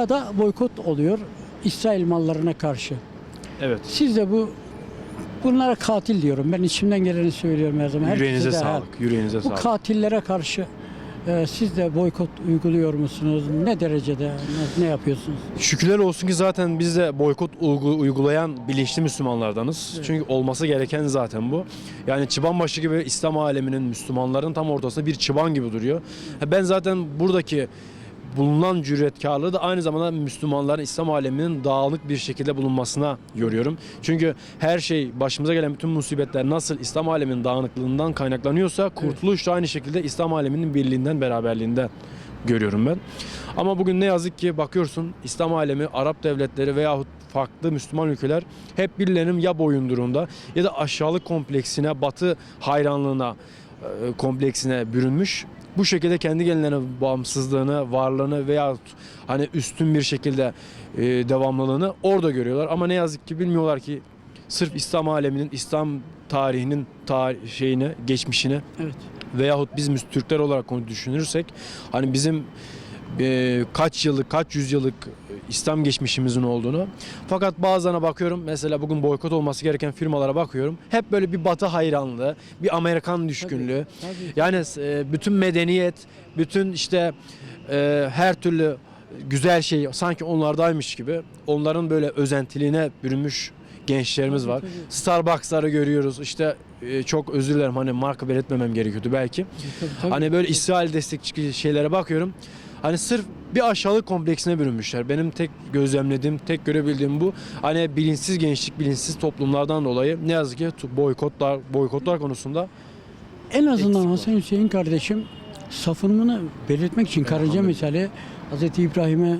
Dünyada boykot oluyor İsrail mallarına karşı. Evet. Siz de bu bunlara katil diyorum. Ben içimden geleni söylüyorum her zaman. Herkese Yüreğinize de, sağlık. Yüreğinize Bu sağlık. katillere karşı e, siz de boykot uyguluyor musunuz? Ne derecede ne, ne yapıyorsunuz? Şükürler olsun ki zaten biz de boykot uygu- uygulayan bilinçli Müslümanlardanız. Çünkü olması gereken zaten bu. Yani çıbanbaşı gibi İslam aleminin Müslümanların tam ortasında bir çıban gibi duruyor. Ben zaten buradaki bulunan cüretkarlığı da aynı zamanda Müslümanların İslam aleminin dağınık bir şekilde bulunmasına yoruyorum. Çünkü her şey başımıza gelen bütün musibetler nasıl İslam aleminin dağınıklığından kaynaklanıyorsa kurtuluş da aynı şekilde İslam aleminin birliğinden beraberliğinden görüyorum ben. Ama bugün ne yazık ki bakıyorsun İslam alemi, Arap devletleri veyahut farklı Müslüman ülkeler hep birilerinin ya boyundurunda ya da aşağılık kompleksine, batı hayranlığına, e, kompleksine bürünmüş. Bu şekilde kendi kendilerine bağımsızlığını, varlığını veya hani üstün bir şekilde e, devamlılığını orada görüyorlar. Ama ne yazık ki bilmiyorlar ki sırf İslam aleminin, İslam tarihinin tarih şeyini, geçmişini Evet. veyahut biz Türkler olarak onu düşünürsek hani bizim e, kaç yıllık, kaç yüzyıllık İslam geçmişimizin olduğunu. Fakat bazılarına bakıyorum mesela bugün boykot olması gereken firmalara bakıyorum. Hep böyle bir batı hayranlığı, bir Amerikan düşkünlüğü. Tabii. Yani e, bütün medeniyet, bütün işte e, her türlü güzel şey sanki onlardaymış gibi onların böyle özentiliğine bürünmüş gençlerimiz Tabii, var. tabii. Starbucks'ları görüyoruz. İşte e, çok özür dilerim hani marka belirtmemem gerekiyordu belki. Tabii, tabii. Hani böyle İsrail destekçi şeylere bakıyorum. Hani sırf bir aşağılık kompleksine bürünmüşler. Benim tek gözlemlediğim, tek görebildiğim bu. Hani bilinçsiz gençlik, bilinçsiz toplumlardan dolayı ne yazık ki boykotlar, boykotlar konusunda En azından. Hasan Hüseyin kardeşim safınımını belirtmek için karınca misali Hz. İbrahim'e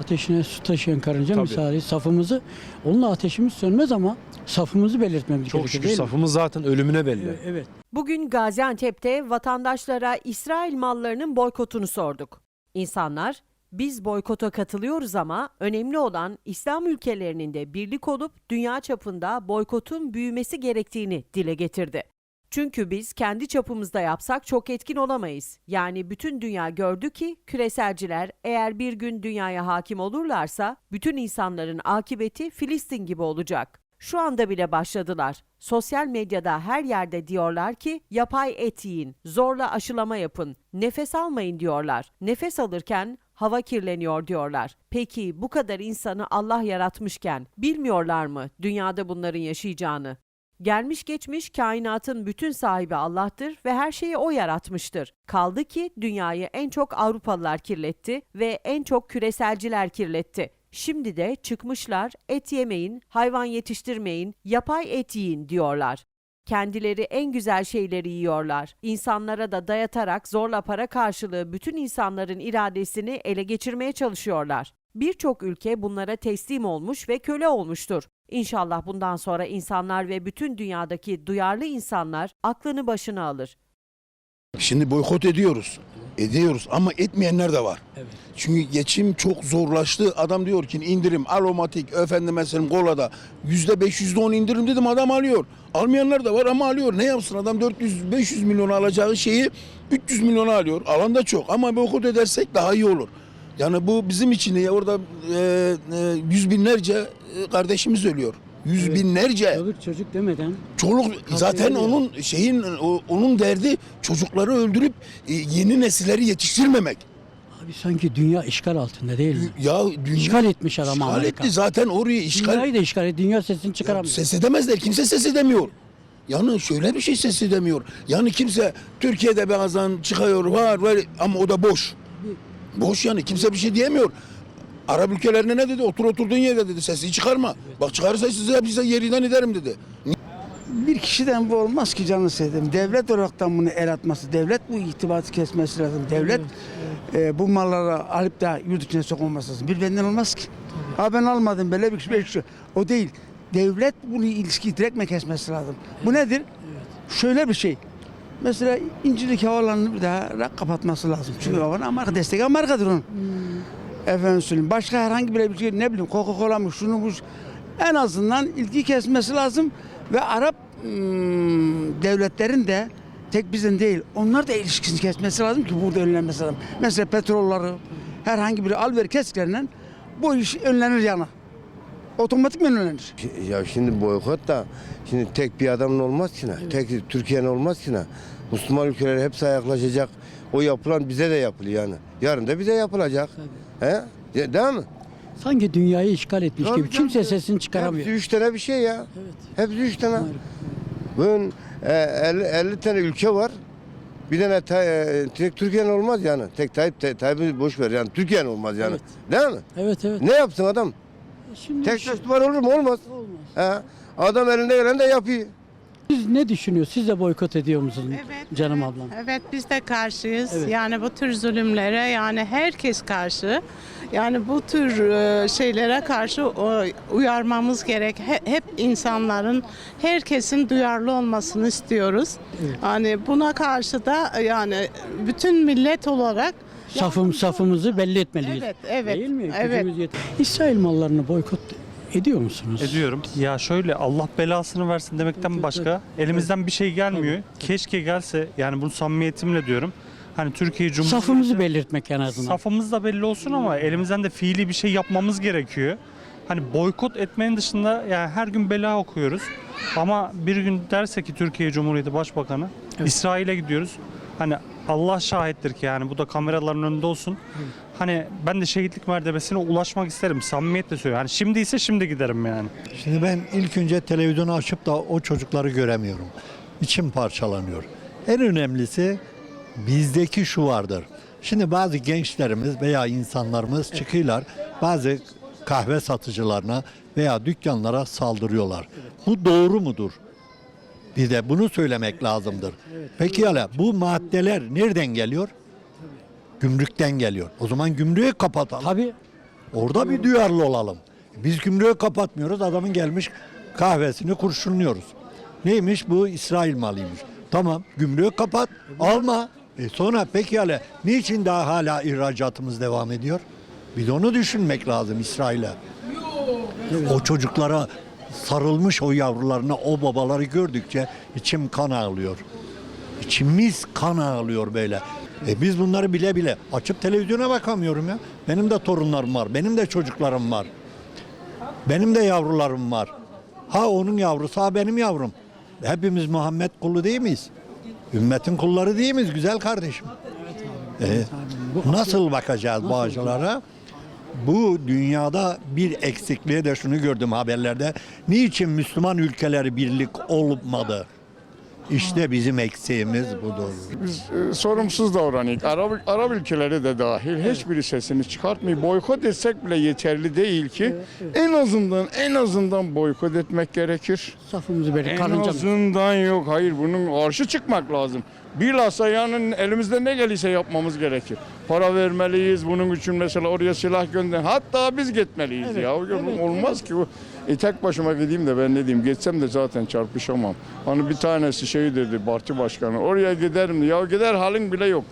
ateşine su taşıyan karınca Tabii. misali safımızı onunla ateşimiz sönmez ama safımızı belirtmemiz çok gerekir şükür değil mi? safımız zaten ölümüne belli. Evet. Bugün Gaziantep'te vatandaşlara İsrail mallarının boykotunu sorduk. İnsanlar biz boykota katılıyoruz ama önemli olan İslam ülkelerinin de birlik olup dünya çapında boykotun büyümesi gerektiğini dile getirdi. Çünkü biz kendi çapımızda yapsak çok etkin olamayız. Yani bütün dünya gördü ki küreselciler eğer bir gün dünyaya hakim olurlarsa bütün insanların akıbeti Filistin gibi olacak. Şu anda bile başladılar. Sosyal medyada her yerde diyorlar ki yapay et yiyin, zorla aşılama yapın, nefes almayın diyorlar. Nefes alırken hava kirleniyor diyorlar. Peki bu kadar insanı Allah yaratmışken bilmiyorlar mı dünyada bunların yaşayacağını? Gelmiş geçmiş kainatın bütün sahibi Allah'tır ve her şeyi O yaratmıştır. Kaldı ki dünyayı en çok Avrupalılar kirletti ve en çok küreselciler kirletti. Şimdi de çıkmışlar et yemeyin, hayvan yetiştirmeyin, yapay et yiyin diyorlar. Kendileri en güzel şeyleri yiyorlar. İnsanlara da dayatarak zorla para karşılığı bütün insanların iradesini ele geçirmeye çalışıyorlar. Birçok ülke bunlara teslim olmuş ve köle olmuştur. İnşallah bundan sonra insanlar ve bütün dünyadaki duyarlı insanlar aklını başına alır. Şimdi boykot ediyoruz. Ediyoruz ama etmeyenler de var. Evet. Çünkü geçim çok zorlaştı. Adam diyor ki indirim alomatik efendim mesela kolada yüzde beş yüzde on indirim dedim adam alıyor. Almayanlar da var ama alıyor. Ne yapsın adam 400-500 milyon alacağı şeyi 300 milyona alıyor. Alan da çok ama boykot edersek daha iyi olur. Yani bu bizim için ya orada e, e, yüz binlerce e, kardeşimiz ölüyor. Yüz Evet. binlerce. Çocuk çocuk demeden Çoluk zaten ediyor. onun şeyin onun derdi çocukları öldürüp e, yeni nesilleri yetiştirmemek. abi sanki dünya işgal altında değil mi? Ya dünya İşgal etmiş adam işgal Amerika. etti zaten orayı işgal Dünyayı da işgal etti. Dünya sesini çıkaramıyor. ses edemezler. Kimse ses edemiyor. Yani şöyle bir şey ses edemiyor. Yani kimse Türkiye'de bazen çıkıyor var var ama o da boş. Boş yani kimse bir şey diyemiyor. Arap ülkelerine ne dedi? Otur oturduğun yerde dedi. Sesini çıkarma. Bak çıkarırsa size hepsi yerinden ederim dedi. Bir kişiden bu olmaz ki canını sevdim. Devlet olaraktan bunu el atması, devlet bu itibatı kesmesi lazım. Devlet e, bu malları alıp da yurt içine sokmaması lazım. Bir benden olmaz ki. Ha ben almadım böyle bir şey. şey. O değil. Devlet bunu ilişkiyi direktme kesmesi lazım. Bu nedir? Şöyle bir şey. Mesela İncilik Havalanı'nı bir daha kapatması lazım. Çünkü havalan Amerika destek Amerika'dır onun. Efendim söyleyeyim. Başka herhangi bir şey ne bileyim Coca-Cola mı şunu bu en azından ilgi kesmesi lazım ve Arap hmm, devletlerin de tek bizim değil onlar da ilişkisini kesmesi lazım ki burada önlenmesi lazım. Mesela petrolları herhangi bir al ver kesklerinden bu iş önlenir yani. Otomatik önlenir. Ya şimdi boykot da şimdi tek bir adamın olmaz ki ne? Tek Türkiye'nin olmaz ki ne? Müslüman ülkeler hepsi ayaklaşacak. O yapılan bize de yapılıyor yani. Yarın da bize yapılacak. He? De- Değil mi? Sanki dünyayı işgal etmiş Tabii, gibi. Kimse tabii. sesini çıkaramıyor. Hepsi üç tane bir şey ya. Evet. Hepsi üç tane. Bugün e, 50, 50 tane ülke var. Bir tane ta- e, tek Türkiye'nin olmaz yani. Tek Tayyip, te, Tayyip'i boş ver yani. Türkiye'nin olmaz yani. Değil mi? Evet evet. Ne yapsın adam? Şimdi Tek taş duvar olur mu? Olmaz. Olmaz. He. Adam elinde gelen de yapıyor. Siz ne düşünüyorsunuz? Siz de boykot ediyor musunuz Evet, canım evet, ablam? Evet biz de karşıyız. Evet. Yani bu tür zulümlere yani herkes karşı. Yani bu tür e, şeylere karşı e, uyarmamız gerek. He- Hep insanların, herkesin duyarlı olmasını istiyoruz. Yani buna karşı da e, yani bütün millet olarak Safım safımızı belli etmeliyiz. Evet, evet, Değil mi? evet. Gücümüz yeter. İsrail mallarını boykot ediyor musunuz? Ediyorum. Ya şöyle Allah belasını versin demekten başka elimizden bir şey gelmiyor. Keşke gelse yani bunu samimiyetimle diyorum. Hani Türkiye Cumhuriyeti Safımızı belirtmek en azından. Safımız da belli olsun ama elimizden de fiili bir şey yapmamız gerekiyor. Hani boykot etmenin dışında yani her gün bela okuyoruz. Ama bir gün derse ki Türkiye Cumhuriyeti Başbakanı Evet. İsrail'e gidiyoruz. Hani Allah şahittir ki yani bu da kameraların önünde olsun. Hani ben de şehitlik mertebesine ulaşmak isterim. Samimiyetle söylüyorum. Hani şimdi ise şimdi giderim yani. Şimdi ben ilk önce televizyonu açıp da o çocukları göremiyorum. İçim parçalanıyor. En önemlisi bizdeki şu vardır. Şimdi bazı gençlerimiz veya insanlarımız çıkıyorlar bazı kahve satıcılarına veya dükkanlara saldırıyorlar. Bu doğru mudur? Bir de bunu söylemek lazımdır. Peki hala bu maddeler nereden geliyor? Gümrükten geliyor. O zaman gümrüğü kapatalım. Tabii Orada bir duyarlı olalım. Biz gümrüğü kapatmıyoruz. Adamın gelmiş kahvesini kurşunluyoruz. Neymiş bu? İsrail malıymış. Tamam gümrüğü kapat. Alma. E sonra peki hala niçin daha hala ihracatımız devam ediyor? Bir de onu düşünmek lazım İsrail'e. O çocuklara sarılmış o yavrularına o babaları gördükçe içim kan ağlıyor. İçimiz kan ağlıyor böyle. E biz bunları bile bile açıp televizyona bakamıyorum ya. Benim de torunlarım var. Benim de çocuklarım var. Benim de yavrularım var. Ha onun yavrusu ha benim yavrum. Hepimiz Muhammed kulu değil miyiz? Ümmetin kulları değil miyiz güzel kardeşim? E, nasıl bakacağız bu acılara? Bu dünyada bir eksikliğe de şunu gördüm haberlerde. Niçin Müslüman ülkeleri birlik olmadı? İşte bizim eksiğimiz budur. Biz e, sorumsuz davranıyoruz. Arap, Arap ülkeleri de dahil hiçbiri sesini çıkartmıyor. Boykot etsek bile yeterli değil ki. En azından en azından boykot etmek gerekir. safımızı belli. En Karınca azından yok. Hayır bunun karşı çıkmak lazım. Bilhassa yani elimizde ne gelirse yapmamız gerekir. Para vermeliyiz bunun için mesela oraya silah gönder. Hatta biz gitmeliyiz Evet, ya. evet, Olmaz ki bu. E tek başıma gideyim de ben ne diyeyim geçsem de zaten çarpışamam. Hani bir tanesi şey dedi parti başkanı oraya giderim ya gider halin bile yok.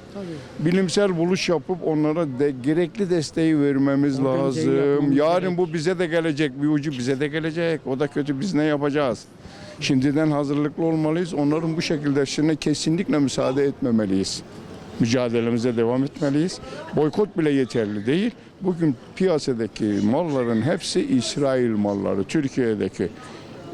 Bilimsel buluş yapıp onlara de, gerekli desteği vermemiz Organizeyi lazım. Yarın gerek. bu bize de gelecek bir ucu bize de gelecek. O da kötü biz ne yapacağız? Şimdiden hazırlıklı olmalıyız. Onların bu şekilde işine kesinlikle müsaade etmemeliyiz. Mücadelemize devam etmeliyiz. Boykot bile yeterli değil. Bugün piyasadaki malların hepsi İsrail malları. Türkiye'deki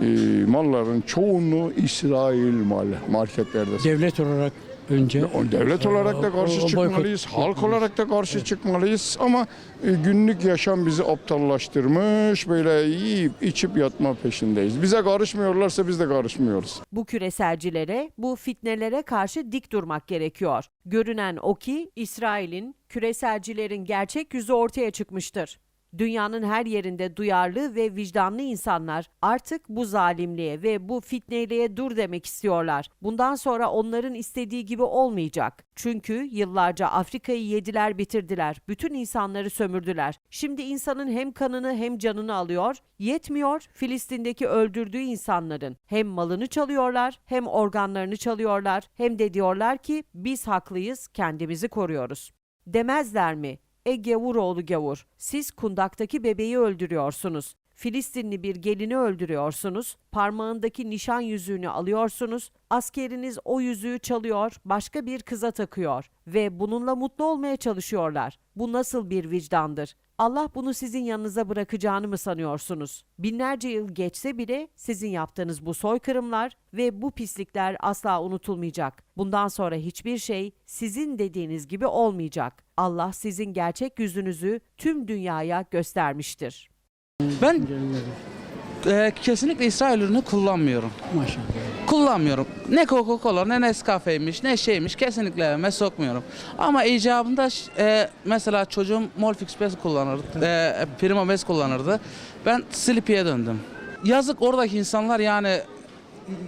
e, malların çoğunluğu İsrail malı marketlerde. devlet olarak önce Devlet olarak da karşı O- o boykot çıkmalıyız, halk olarak da karşı çıkmalıyız ama e, günlük yaşam bizi aptallaştırmış, böyle yiyip içip yatma peşindeyiz. Bize karışmıyorlarsa biz de karışmıyoruz. Bu küreselcilere, bu fitnelere karşı dik durmak gerekiyor. Görünen o ki İsrail'in, küreselcilerin gerçek yüzü ortaya çıkmıştır. Dünyanın her yerinde duyarlı ve vicdanlı insanlar artık bu zalimliğe ve bu fitneliğe dur demek istiyorlar. Bundan sonra onların istediği gibi olmayacak. Çünkü yıllarca Afrika'yı yediler bitirdiler. Bütün insanları sömürdüler. Şimdi insanın hem kanını hem canını alıyor. Yetmiyor Filistin'deki öldürdüğü insanların hem malını çalıyorlar hem organlarını çalıyorlar hem de diyorlar ki biz haklıyız kendimizi koruyoruz. Demezler mi? E gavur oğlu gavur. Siz kundaktaki bebeği öldürüyorsunuz. Filistinli bir gelini öldürüyorsunuz, parmağındaki nişan yüzüğünü alıyorsunuz, askeriniz o yüzüğü çalıyor, başka bir kıza takıyor ve bununla mutlu olmaya çalışıyorlar. Bu nasıl bir vicdandır? Allah bunu sizin yanınıza bırakacağını mı sanıyorsunuz? Binlerce yıl geçse bile sizin yaptığınız bu soykırımlar ve bu pislikler asla unutulmayacak. Bundan sonra hiçbir şey sizin dediğiniz gibi olmayacak. Allah sizin gerçek yüzünüzü tüm dünyaya göstermiştir. Ben e, kesinlikle İsrail ürünü kullanmıyorum. Maşallah. Kullanmıyorum. Ne Coca-Cola ne Nescafe'ymiş ne şeymiş kesinlikle evime sokmuyorum. Ama icabında e, mesela çocuğum Molfix bez kullanırdı. E, Primo bez kullanırdı. Ben Sleepy'ye döndüm. Yazık oradaki insanlar yani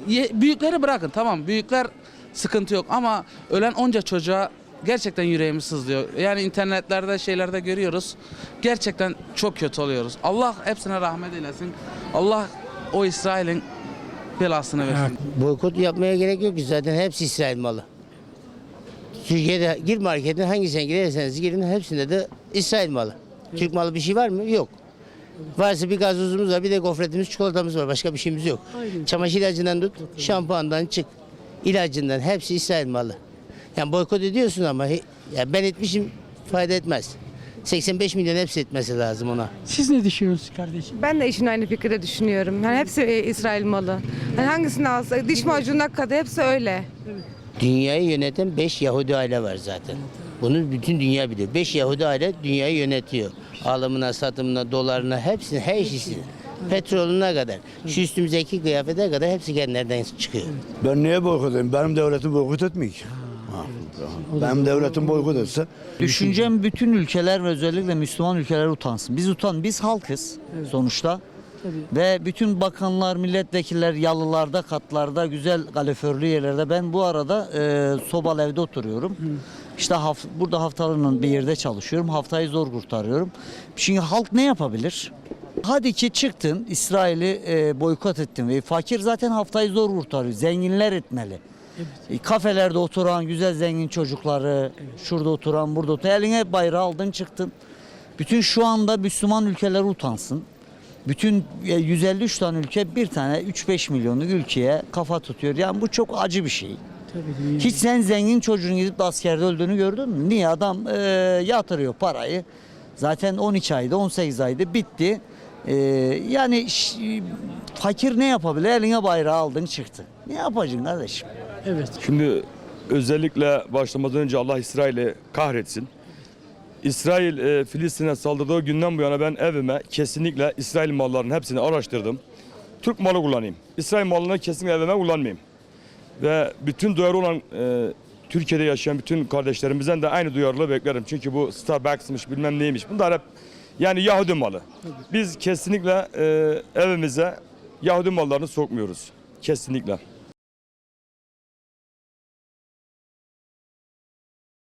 ye- büyükleri bırakın tamam büyükler sıkıntı yok ama ölen onca çocuğa gerçekten yüreğimiz sızlıyor. Yani internetlerde şeylerde görüyoruz. Gerçekten çok kötü oluyoruz. Allah hepsine rahmet eylesin. Allah o İsrail'in belasını versin. Boykot yapmaya gerek yok ki zaten hepsi İsrail malı. Türkiye'de gir marketin hangisine girerseniz girin hepsinde de İsrail malı. Türk malı bir şey var mı? Yok. Varsa bir gazozumuz var, bir de gofretimiz, çikolatamız var. Başka bir şeyimiz yok. Çamaşır ilacından tut, şampuandan çık. ilacından hepsi İsrail malı. Yani boykot ediyorsun ama ya ben etmişim fayda etmez. 85 milyon hepsi etmesi lazım ona. Siz ne düşünüyorsunuz kardeşim? Ben de işin aynı fikirde düşünüyorum. Yani hepsi e, İsrail malı. Yani hangisini alsa diş macununa kadar hepsi öyle. Dünyayı yöneten 5 Yahudi aile var zaten. Bunu bütün dünya biliyor. 5 Yahudi aile dünyayı yönetiyor. Alımına, satımına, dolarına, hepsini, her şeysini. Petrolüne kadar. Şu üstümüzdeki kıyafete kadar hepsi kendilerinden çıkıyor. Ben niye boykot edeyim? Benim devletim boykot etmiyor ki. Benim devletim boykot etse Düşüncem bütün ülkeler ve özellikle Müslüman ülkeler utansın. Biz utan, biz halkız sonuçta. Ve bütün bakanlar, milletvekiller yalılarda, katlarda, güzel kaleförlü yerlerde. Ben bu arada e, sobalı evde oturuyorum. İşte haf- burada haftalığının bir yerde çalışıyorum. Haftayı zor kurtarıyorum. Şimdi halk ne yapabilir? Hadi ki çıktın İsrail'i e, boykot ettin ve fakir zaten haftayı zor kurtarıyor. Zenginler etmeli. E, Kafelerde oturan güzel zengin çocukları, şurada oturan, burada oturan. Eline bayrağı aldın çıktın. Bütün şu anda Müslüman ülkeler utansın. Bütün e, 153 tane ülke bir tane 3-5 milyonluk ülkeye kafa tutuyor. Yani bu çok acı bir şey. Tabii. Hiç sen zengin çocuğun gidip de askerde öldüğünü gördün mü? Niye adam e, yatırıyor parayı? Zaten 12 ayda 18 ayda bitti. E, yani fakir ne yapabilir? Eline bayrağı aldın çıktı. Ne yapacaksın kardeşim? Evet. Şimdi özellikle başlamadan önce Allah İsrail'i kahretsin. İsrail e, Filistin'e saldırdığı günden bu yana ben evime kesinlikle İsrail mallarının hepsini araştırdım. Türk malı kullanayım. İsrail malını kesinlikle evime kullanmayayım. Ve bütün duyarlı olan e, Türkiye'de yaşayan bütün kardeşlerimizden de aynı duyarlılığı beklerim. Çünkü bu Starbucks'mış bilmem neymiş. Bunlar hep yani Yahudi malı. Biz kesinlikle e, evimize Yahudi mallarını sokmuyoruz. Kesinlikle.